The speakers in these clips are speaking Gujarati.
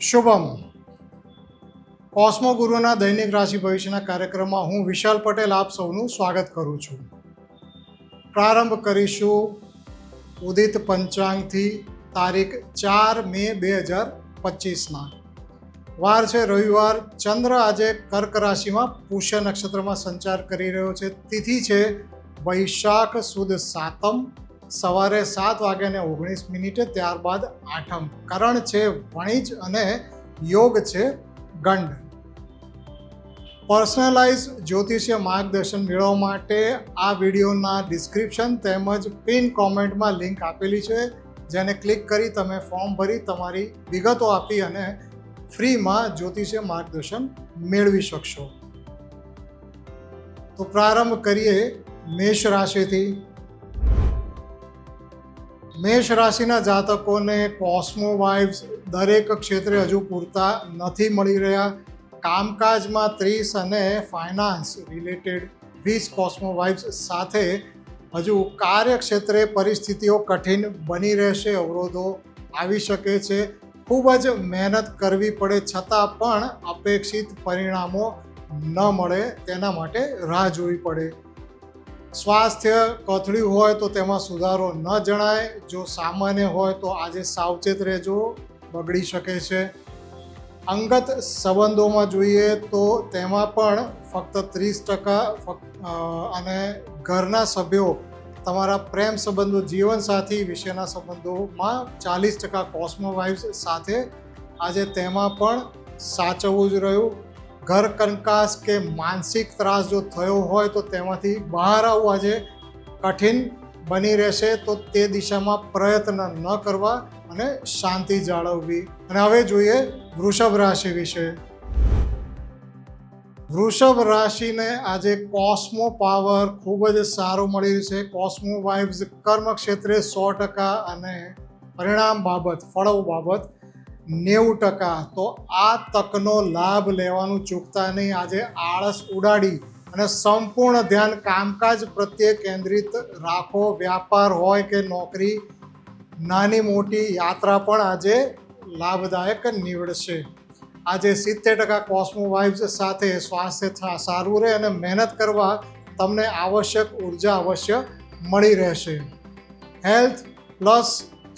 શુભમ. કોસ્મો ગુરુના દૈનિક રાશિ ભવિષ્યના કાર્યક્રમમાં હું વિશાલ પટેલ આપ સૌનું સ્વાગત કરું છું. પ્રારંભ કરીશું ઉદિત પંચાંગથી તારીખ ચાર મે બે હજાર પચીસના. વાર છે રવિવાર, ચંદ્ર આજે કર્ક રાશિમાં પુષ્ય નક્ષત્રમાં સંચાર કરી રહ્યો છે. તિથિ છે વૈશાખ સુદ સાતમ. સવારે સાત વાગ્યાને ઓગણીસ મિનિટે ત્યારબાદ આઠમ. કરણ છે વણિજ અને યોગ છે ગંડ. પર્સનલાઇઝ જ્યોતિષ્ય માર્ગદર્શન મેળવવા માટે આ વિડીયોના ડિસ્ક્રિપ્શન તેમજ પિન કોમેન્ટમાં લિંક આપેલી છે, જેને ક્લિક કરી તમે ફોર્મ ભરી તમારી વિગતો આપી અને ફ્રીમાં જ્યોતિષ્ય માર્ગદર્શન મેળવી શકશો. તો પ્રારંભ કરીએ મેષ રાશિથી. મેષ રાશિના જાતકોને કોસ્મો વાઇવ્સ દરેક ક્ષેત્રે હજુ પૂરતા નથી મળી રહ્યા. કામકાજમાં ત્રીસ અને ફાઇનાન્સ રિલેટેડ વીસ કોસ્મો વાઇવ્સ સાથે હજુ કાર્યક્ષેત્રે પરિસ્થિતિઓ કઠિન બની રહેશે, અવરોધો આવી શકે છે. ખૂબ જ મહેનત કરવી પડે છતાં પણ અપેક્ષિત પરિણામો ન મળે, તેના માટે રાહ જોવી પડે. સ્વાસ્થ્ય કથળ્યું હોય તો તેમાં સુધારો ન જણાય. જો સામાન્ય હોય તો આજે સાવચેત રહેજો, બગડી શકે છે. અંગત સંબંધોમાં જોઈએ તો તેમાં પણ ફક્ત ત્રીસ ટકા અને ઘરના સભ્યો તમારા પ્રેમ સંબંધો, જીવનસાથી વિશેના સંબંધોમાં ચાલીસ ટકા કોસ્મો વાઇવ્સ સાથે આજે તેમાં પણ સાચવવું જ રહ્યું. ઘર કંકાસ કે માનસિક ત્રાસ જો થયો હોય તો તેમાંથી બહાર આવવું આજે કઠિન બની રહેશે. તો તે દિશામાં પ્રયત્ન ન કરવા અને શાંતિ જાળવવી. અને હવે જોઈએ વૃષભ રાશિ વિશે. વૃષભ રાશિને આજે કોસ્મો પાવર ખૂબ જ સારો મળી છે. કોસ્મો વાઇબ્સ કર્મ ક્ષેત્રે સો ટકા અને પરિણામ બાબત, ફળો બાબત નેવું ટકા. તો આ તકનો લાભ લેવાનું ચૂકતા નહીં. આજે આળસ ઉડાડી અને સંપૂર્ણ ધ્યાન કામકાજ પ્રત્યે કેન્દ્રિત રાખો. વ્યાપાર હોય કે નોકરી, નાની મોટી યાત્રા પણ આજે લાભદાયક નીવડશે. આજે સિત્તેર ટકા કોસ્મો વાઇબ્સ સાથે સ્વાસ્થ્ય સારું રહે અને મહેનત કરવા તમને આવશ્યક ઊર્જા અવશ્ય મળી રહેશે. હેલ્થ પ્લસ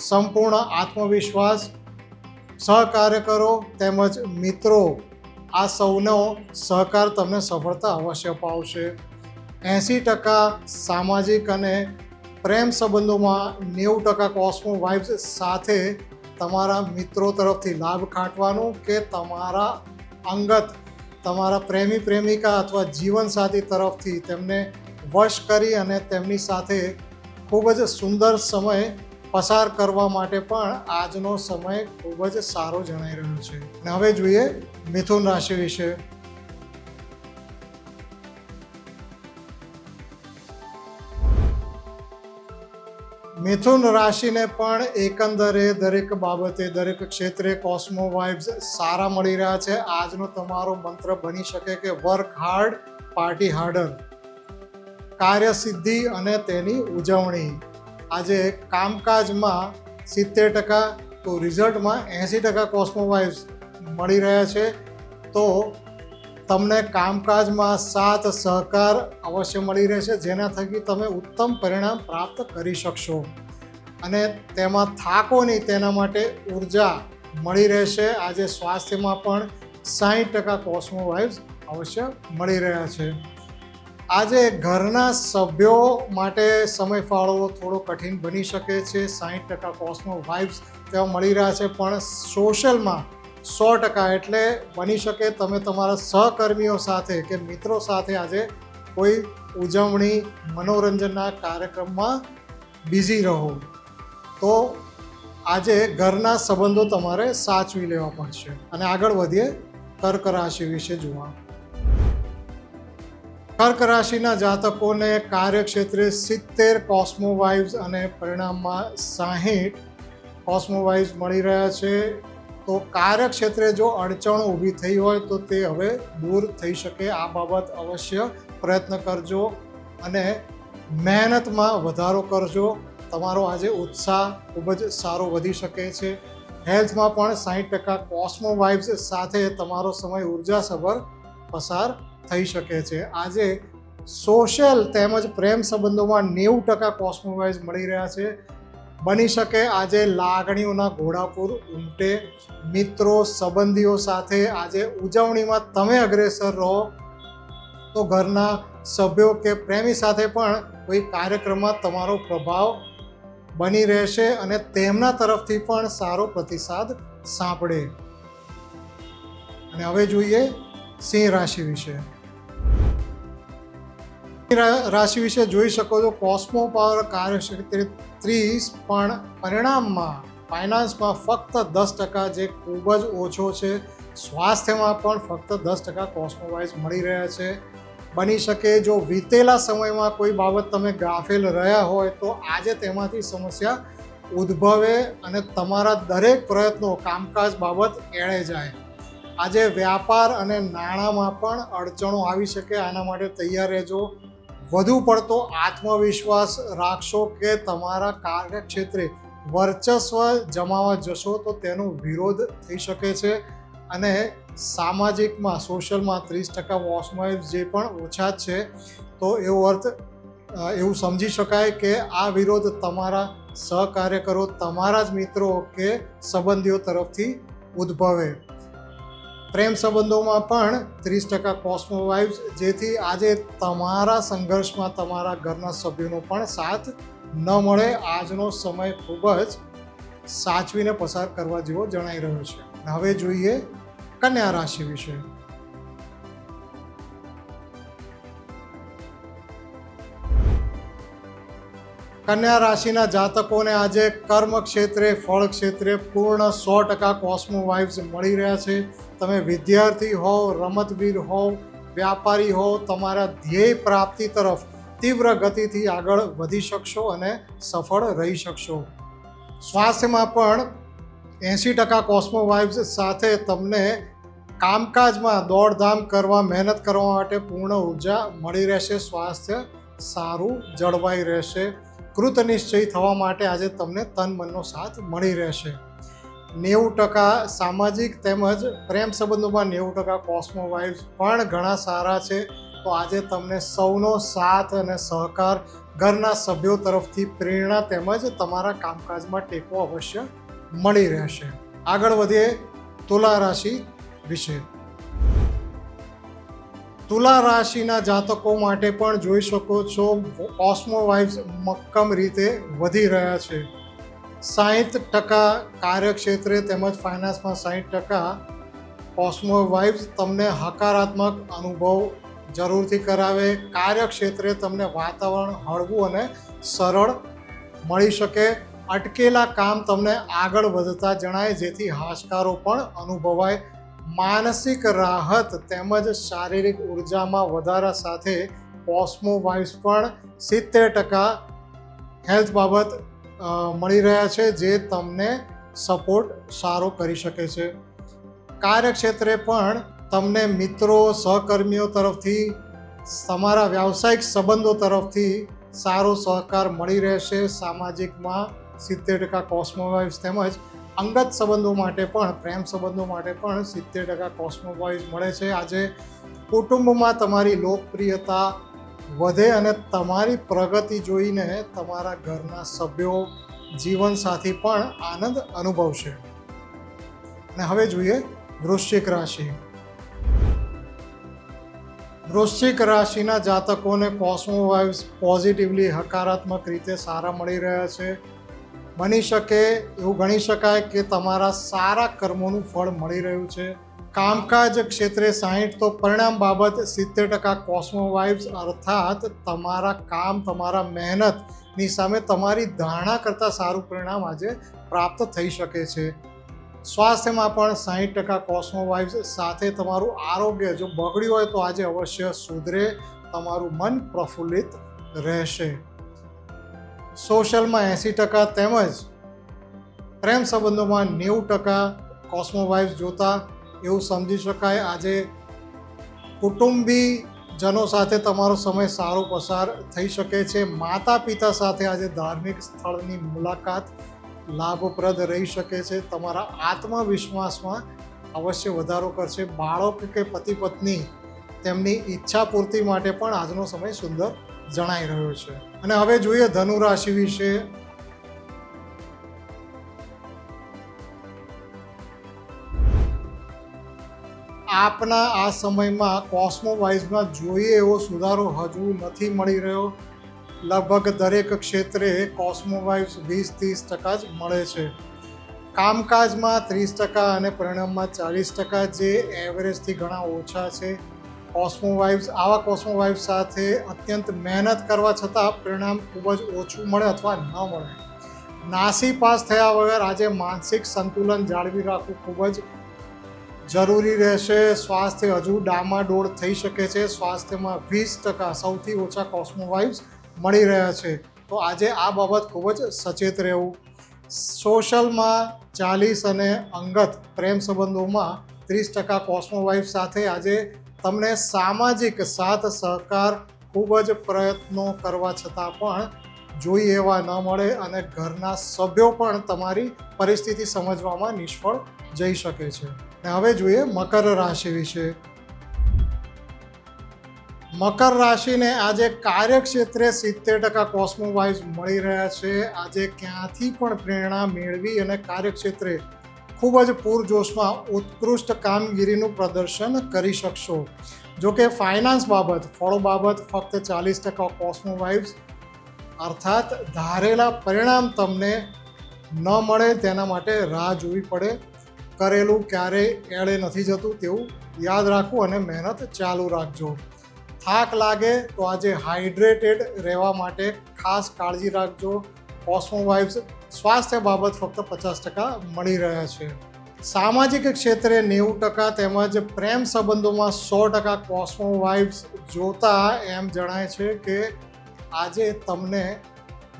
સંપૂર્ણ આત્મવિશ્વાસ સહકાર્યકરો તેમજ મિત્રો, આ સૌનો સહકાર તમને સફળતા અવશ્ય પાવશે એંસી ટકા સામાજિક અને પ્રેમ સંબંધોમાં નેવું ટકા કોસ્મો વાઇબ્સ સાથે તમારા મિત્રો તરફથી લાભ ખાટવાનું કે તમારા અંગત તમારા પ્રેમી, પ્રેમિકા અથવા જીવનસાથી તરફથી તેમને વશ કરી અને તેમની સાથે ખૂબ જ સુંદર સમય પસાર કરવા માટે પણ આજનો સમય ખૂબ જ સારો જણાઈ રહ્યો છે. હવે જોઈએ મિથુન રાશિ વિશે. મિથુન રાશિને પણ એકંદરે દરેક બાબતે, દરેક ક્ષેત્રે કોસ્મો વાઇબ્સ સારા મળી રહ્યા છે. આજનો તમારો મંત્ર બની શકે કે વર્ક હાર્ડ પાર્ટી હાર્ડર કાર્યસિદ્ધિ અને તેની ઉજવણી. આજે કામકાજમાં સિત્તેર ટકા, તો રિઝલ્ટમાં એંસી ટકા કોસ્મો મળી રહ્યા છે. તો તમને કામકાજમાં સાથ, સહકાર અવશ્ય મળી રહેશે, જેના થકી તમે ઉત્તમ પરિણામ પ્રાપ્ત કરી શકશો. અને તેમાં થાકો નહીં, તેના માટે ઊર્જા મળી રહેશે. આજે સ્વાસ્થ્યમાં પણ સાહીઠ ટકા કોસ્મો અવશ્ય મળી રહ્યા છે. આજે ઘરના સભ્યો માટે સમય ફાળવવો થોડો કઠિન બની શકે છે. સાહીઠ ટકા કોસ્મો વાઇબ્સ તેવા મળી રહ્યા છે, પણ સોશિયલમાં સો ટકા એટલે બની શકે તમે તમારા સહકર્મીઓ સાથે કે મિત્રો સાથે આજે કોઈ ઉજવણી, મનોરંજનના કાર્યક્રમમાં બિઝી રહો. તો આજે ઘરના સંબંધો તમારે સાચવી લેવા પડશે. અને આગળ વધીએ, કર્ક રાશિ વિશે જોવા. કર્ક રાશિના જાતકોને કાર્યક્ષેત્રે સિત્તેર કોસ્મોવાઇવ્સ અને પરિણામમાં સાહીઠ કોસ્મોવાઇવ્સ મળી રહ્યા છે. તો કાર્યક્ષેત્રે જો અડચણો ઊભી થઈ હોય તો તે હવે દૂર થઈ શકે. આ બાબત અવશ્ય પ્રયત્ન કરજો અને મહેનતમાં વધારો કરજો. તમારો આજે ઉત્સાહ ખૂબ જ સારો વધી શકે છે. હેલ્થમાં પણ સાહીઠ ટકા કોસ્મો વાઇબ્સ સાથે તમારો સમય ઉર્જાસભર પસાર થઈ શકે છે. આજે સોશિયલ તેમજ પ્રેમ સંબંધોમાં નેવું ટકા કોસ્મો મળી રહ્યા છે. બની શકે આજે લાગણીઓના ઘોડાપૂર ઉમટે. મિત્રો, સંબંધીઓ સાથે આજે ઉજવણીમાં તમે અગ્રેસર રહો. તો ઘરના સભ્યો કે પ્રેમી સાથે પણ કોઈ કાર્યક્રમમાં તમારો પ્રભાવ બની રહેશે અને તેમના તરફથી પણ સારો પ્રતિસાદ સાંપડે. અને હવે જોઈએ સિંહ રાશિ વિશે. રાશિ વિશે જોઈ શકો છો, કોસ્મો પાવર કાર્યક્ષેત્રે ત્રીસ, પણ પરિણામમાં ફાઇનાન્સમાં ફક્ત દસ ટકા જે ખૂબ જ ઓછો છે, સ્વાસ્થ્યમાં પણ ફક્ત દસ ટકા કોસ્મોવાઇઝ મળી રહ્યા છે. બની શકે જો વીતેલા સમયમાં કોઈ બાબત તમે ગાફેલ રહ્યા હોય, તો આજે તેમાંથી સમસ્યા ઉદ્ભવે અને તમારા દરેક પ્રયત્નો કામકાજ બાબત એળે જાય. આજે વ્યાપાર અને નાણાંમાં પણ અડચણો આવી શકે, આના માટે તૈયાર રહેજો. વધુ પડતો આત્મવિશ્વાસ રાખશો કે તમારા કાર્યક્ષેત્રે વર્ચસ્વ જમાવા જશો તો તેનો વિરોધ થઈ શકે છે. અને સામાજિકમાં, સોશિયલમાં ત્રીસ ટકા વોશમાં જે પણ ઓછા છે, તો એવો અર્થ એવું સમજી શકાય કે આ વિરોધ તમારા સહકાર્યકરો તમારા જ મિત્રો કે સંબંધીઓ તરફથી ઉદ્ભવે. પ્રેમ સંબંધોમાં પણ ત્રીસ ટકા કોસ્મો વાઇવ્સ જેથી આજે તમારા સંઘર્ષમાં તમારા ઘરના સભ્યોનો પણ સાથ ન મળે. આજનો સમય ખૂબ જ સાચવીને પસાર કરવા જેવો જણાઈ રહ્યો છે. હવે જોઈએ કન્યા રાશિ વિશે. કન્યા રાશિના જાતકોને આજે કર્મ ક્ષેત્રે ફળ ક્ષેત્રે પૂર્ણ સો ટકા કોસ્મો વાઇબ્સ મળી રહ્યા છે. તમે વિદ્યાર્થી હોવ, રમતવીર હોવ, વ્યાપારી હોવ, તમારા ધ્યેય પ્રાપ્તિ તરફ તીવ્ર ગતિથી આગળ વધી શકશો અને સફળ રહી શકશો. સ્વાસ્થ્યમાં પણ એંસી ટકા કોસ્મો વાઇબ્સ સાથે તમને કામકાજમાં દોડધામ કરવા, મહેનત કરવા માટે પૂર્ણ ઊર્જા મળી રહેશે. સ્વાસ્થ્ય સારું જળવાઈ રહેશે. કૃત નિશ્ચય થવા માટે આજે તમને તન મનનો સાથ મળી રહેશે. નેવું ટકા સામાજિક તેમજ પ્રેમ સંબંધોમાં નેવું ટકા કોસ્મો વાઇબ્સ પણ ઘણા સારા છે. તો આજે તમને સૌનો સાથ અને સહકાર ઘરના સભ્યો તરફથી પ્રેરણા તેમજ તમારા કામકાજમાં ટેકો અવશ્ય મળી રહેશે. આગળ વધીએ તુલા રાશિ વિશે. તુલા રાશિના જાતકો માટે પણ જોઈ શકો છો. ઓસ્મો વાઇબ્સ મક્કમ રીતે વધી રહ્યા છે. સાહીઠ ટકા કાર્યક્ષેત્રે તેમજ ફાઇનાન્સમાં સાહીઠ ટકા ઓસ્મો વાઇબ્સ તમને હકારાત્મક અનુભવ જરૂરથી કરાવે. કાર્યક્ષેત્રે તમને વાતાવરણ હળવું અને સરળ મળી શકે. અટકેલા કામ તમને આગળ વધતા જણાય, જેથી હાશકારો પણ અનુભવાય. માનસિક રાહત તેમજ શારીરિક ઉર્જામાં વધારા સાથે કોસ્મો પણ સિત્તેર ટકા હેલ્થ બાબત મળી રહ્યા છે, જે તમને સપોર્ટ સારો કરી શકે છે. કાર્યક્ષેત્રે પણ તમને મિત્રો, સહકર્મીઓ તરફથી, તમારા વ્યાવસાયિક સંબંધો તરફથી સારો સહકાર મળી રહેશે. સામાજિકમાં સિત્તેર ટકા કોસ્મોવાઇવ્સ તેમજ અંગત સંબંધો માટે પણ, પ્રેમ સંબંધો માટે પણ સિત્તેર ટકા કોસ્મોવાઇઝ મળે છે. આજે કુટુંબમાં તમારી લોકપ્રિયતા વધે અને તમારી પ્રગતિ જોઈને તમારા ઘરના સભ્યો જીવનસાથી પણ આનંદ અનુભવશે. અને હવે જોઈએ વૃશ્ચિક રાશિ. વૃશ્ચિક રાશિના જાતકોને કોસ્મો વાઇવ્સ પોઝિટિવલી હકારાત્મક રીતે સારા મળી રહ્યા છે. બની શકે એવું ગણી શકાય કે તમારા સારા કર્મોનું ફળ મળી રહ્યું છે. કામકાજ ક્ષેત્રે સાહીઠ તો પરિણામ બાબત સિત્તેર ટકા કોસ્મો વાઇબ્સ અર્થાત તમારા કામ, તમારા મહેનતની સામે તમારી ધારણા કરતાં સારું પરિણામ આજે પ્રાપ્ત થઈ શકે છે. સ્વાસ્થ્યમાં પણ સાહીઠ ટકા કોસ્મો વાઇબ્સ સાથે તમારું આરોગ્ય જો બગડ્યું હોય તો આજે અવશ્ય સુધરે, તમારું મન પ્રફુલ્લિત રહેશે. સોશિયલમાં એંસી ટકા તેમજ પ્રેમ સંબંધોમાં નેવું ટકા કોસ્મો વાઇબ્સ જોતા એવું સમજી શકાય. આજે કુટુંબી જનો સાથે તમારો સમય સારો પસાર થઈ શકે છે. માતા પિતા સાથે આજે ધાર્મિક સ્થળની મુલાકાત લાભપ્રદ રહી શકે છે. તમારા આત્મવિશ્વાસમાં અવશ્ય વધારો કરશે. બાળક કે પતિ પત્ની તેમની ઈચ્છા પૂર્તિ માટે પણ આજનો સમય સુંદર જણાઈ રહ્યો છે. અને હવે જોઈએ ધનુ રાશિ વિશે. આપના આ સમયમાં કોસ્મો જોઈએ એવો સુધારો હજુ નથી મળી રહ્યો. લગભગ દરેક ક્ષેત્રે કોસ્મો વીસ ત્રીસ ટકા જ મળે છે. કામકાજમાં ત્રીસ ટકા અને પરિણામમાં ચાલીસ ટકા જે એવરેજથી ઘણા ઓછા છે. કોસ્મો વાઇવ્સ, આવા કોસ્મો વાઇવ્સ સાથે અત્યંત મહેનત કરવા છતાં પરિણામ ખૂબ જ ઓછું મળે અથવા ન મળે. નાસી પાસ થયા વગર આજે માનસિક સંતુલન જાળવી રાખવું ખૂબ જ જરૂરી રહેશે. સ્વાસ્થ્ય હજુ ડામાડોળ થઈ શકે છે. સ્વાસ્થ્યમાં વીસ ટકા સૌથી ઓછા કોસ્મો વાઇવ્સ મળી રહ્યા છે. તો આજે આ બાબત ખૂબ જ સચેત રહેવું. સોશિયલમાં ચાલીસ અને અંગત પ્રેમ સંબંધોમાં ત્રીસ ટકા કોસ્મો વાઇફ સાથે આજે તમને સામાજિક સાથ સહકાર ખૂબ જ પ્રયત્નો કરવા છતાં પણ જોઈ એવા ન મળે અને ઘરના સભ્યો પણ તમારી પરિસ્થિતિ સમજવામાં નિષ્ફળ જઈ શકે છે. અને હવે જોઈએ મકર રાશિ વિશે. મકર રાશિને આજે કાર્યક્ષેત્રે સિત્તેર ટકા કોસ્મોવાઇઝ મળી રહ્યા છે. આજે ક્યાંથી પણ પ્રેરણા મેળવી અને કાર્યક્ષેત્રે ખૂબ જ પૂરજોશમાં ઉત્કૃષ્ટ કામગીરીનું પ્રદર્શન કરી શકશો. જો કે ફાઇનાન્સ બાબત, ફળો બાબત ફક્ત ચાલીસ ટકા કોસ્મો વાઇવ્સ અર્થાત ધારેલા પરિણામ તમને ન મળે તેના માટે રાહ જોવી પડે. કરેલું ક્યારેય એળે નથી જતું તેવું યાદ રાખવું અને મહેનત ચાલુ રાખજો. થાક લાગે તો આજે હાઇડ્રેટેડ રહેવા માટે ખાસ કાળજી રાખજો. કોસ્મો વાઇબ્સ સ્વાસ્થ્ય બાબત ફક્ત પચાસ ટકા મળી રહ્યા છે. સામાજિક ક્ષેત્રે નેવું ટકા તેમજ પ્રેમ સંબંધોમાં સો ટકા કોસ્મો વાઇબ્સ જોતા એમ જણાય છે કે આજે તમને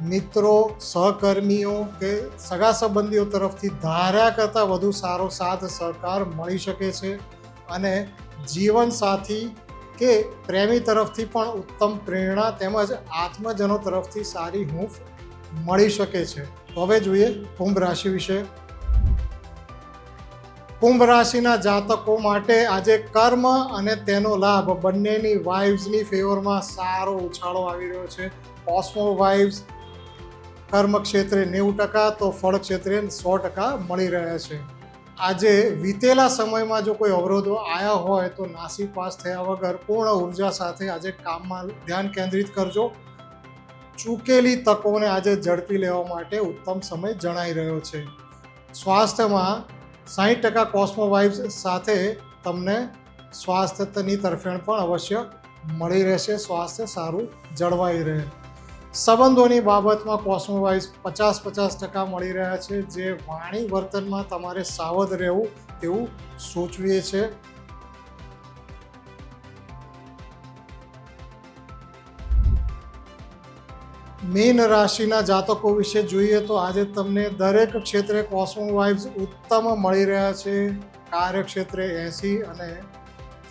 મિત્રો, સહકર્મીઓ કે સગા સંબંધીઓ તરફથી ધાર્યા કરતાં વધુ સારો સાથ, સહકાર મળી શકે છે અને જીવનસાથી કે પ્રેમી તરફથી પણ ઉત્તમ પ્રેરણા તેમજ આત્મજનો તરફથી સારી હૂંફ મળી શકે છે. હવે જોઈએ કુંભ રાશિ વિશે. કુંભ રાશિના જાતકો માટે આજે કર્મ અને તેનો લાભ બંનેની વાઇવ્સની ફેવરમાં સારો ઉછાળો આવી રહ્યો છે. કોસ્મો વાઇવ્સ કર્મ ક્ષેત્રે નેવું ટકા તો ફળ ક્ષેત્રે સો ટકા મળી રહ્યા છે. આજે વીતેલા સમયમાં જો કોઈ અવરોધો આવ્યા હોય તો નાસી પાસ થયા વગર પૂર્ણ ઊર્જા સાથે આજે કામમાં ધ્યાન કેન્દ્રિત કરજો. ચૂકેલી તકોને આજે ઝડપી લેવા માટે ઉત્તમ સમય જણાઈ રહ્યો છે. સ્વાસ્થ્યમાં સાહીઠ ટકા કોસ્મોવાઇબ્સ સાથે તમને સ્વાસ્થ્યની તરફેણ પણ અવશ્ય મળી રહેશે. સ્વાસ્થ્ય સારું જળવાઈ રહે. સંબંધોની બાબતમાં કોસ્મોવાઇઝ પચાસ પચાસ ટકા મળી રહ્યા છે. જે વાણી વર્તનમાં તમારે સાવધ રહેવું તેવું સૂચવીએ છે. મીન રાશિના જાતકો વિશે જોઈએ તો આજે તમને દરેક ક્ષેત્રે કોસ્મો વાઇબ્સ ઉત્તમ મળી રહ્યા છે. કાર્યક્ષેત્રે એંસી અને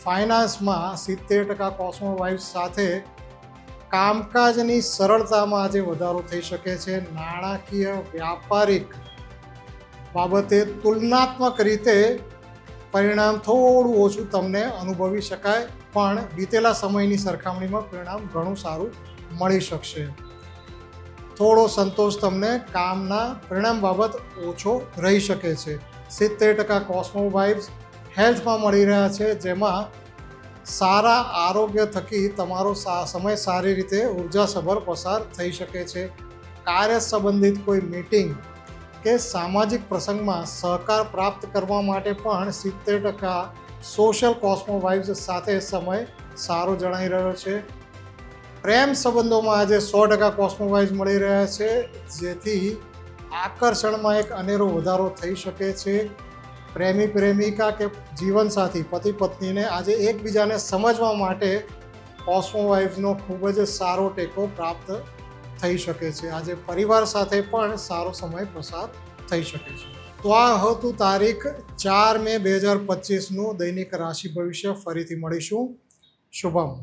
ફાઇનાન્સમાં સિત્તેર ટકા કોસ્મો વાઇબ્સ સાથે કામકાજની સરળતામાં આજે વધારો થઈ શકે છે. નાણાકીય વ્યાપારિક બાબતે તુલનાત્મક રીતે પરિણામ થોડું ઓછું તમને અનુભવી શકાય, પણ બીતેલા સમયની સરખામણીમાં પરિણામ ઘણું સારું મળી શકશે. થોડો સંતોષ તમને કામના પરિણામ બાબત ઓછો રહી શકે છે. સિત્તેર ટકા કોસ્મો વાઇબ્સ હેલ્થમાં મળી રહ્યા છે, જેમાં સારા આરોગ્ય થકી તમારો સમય સારી રીતે ઉર્જાસભર પસાર થઈ શકે છે. કાર્ય સંબંધિત કોઈ મીટિંગ કે સામાજિક પ્રસંગમાં સહકાર પ્રાપ્ત કરવા માટે પણ સિત્તેર ટકા સોશિયલ કોસ્મો વાઇબ્સ સાથે સમય સારો જણાઈ રહ્યો છે. પ્રેમ સંબંધોમાં આજે સો ટકા કોસ્મોવાઇઝ મળી રહ્યા છે, જેથી આકર્ષણમાં એક અનેરો વધારો થઈ શકે છે. પ્રેમી પ્રેમિકા કે જીવનસાથી પતિ પત્નીને આજે એકબીજાને સમજવા માટે કોસ્મોવાઇફનો ખૂબ જ સારો ટેકો પ્રાપ્ત થઈ શકે છે. આજે પરિવાર સાથે પણ સારો સમય પસાર થઈ શકે છે. તો આ હતું તારીખ ચાર મે બે હજાર પચીસનું દૈનિક રાશિ ભવિષ્ય. ફરીથી મળીશું. શુભમ.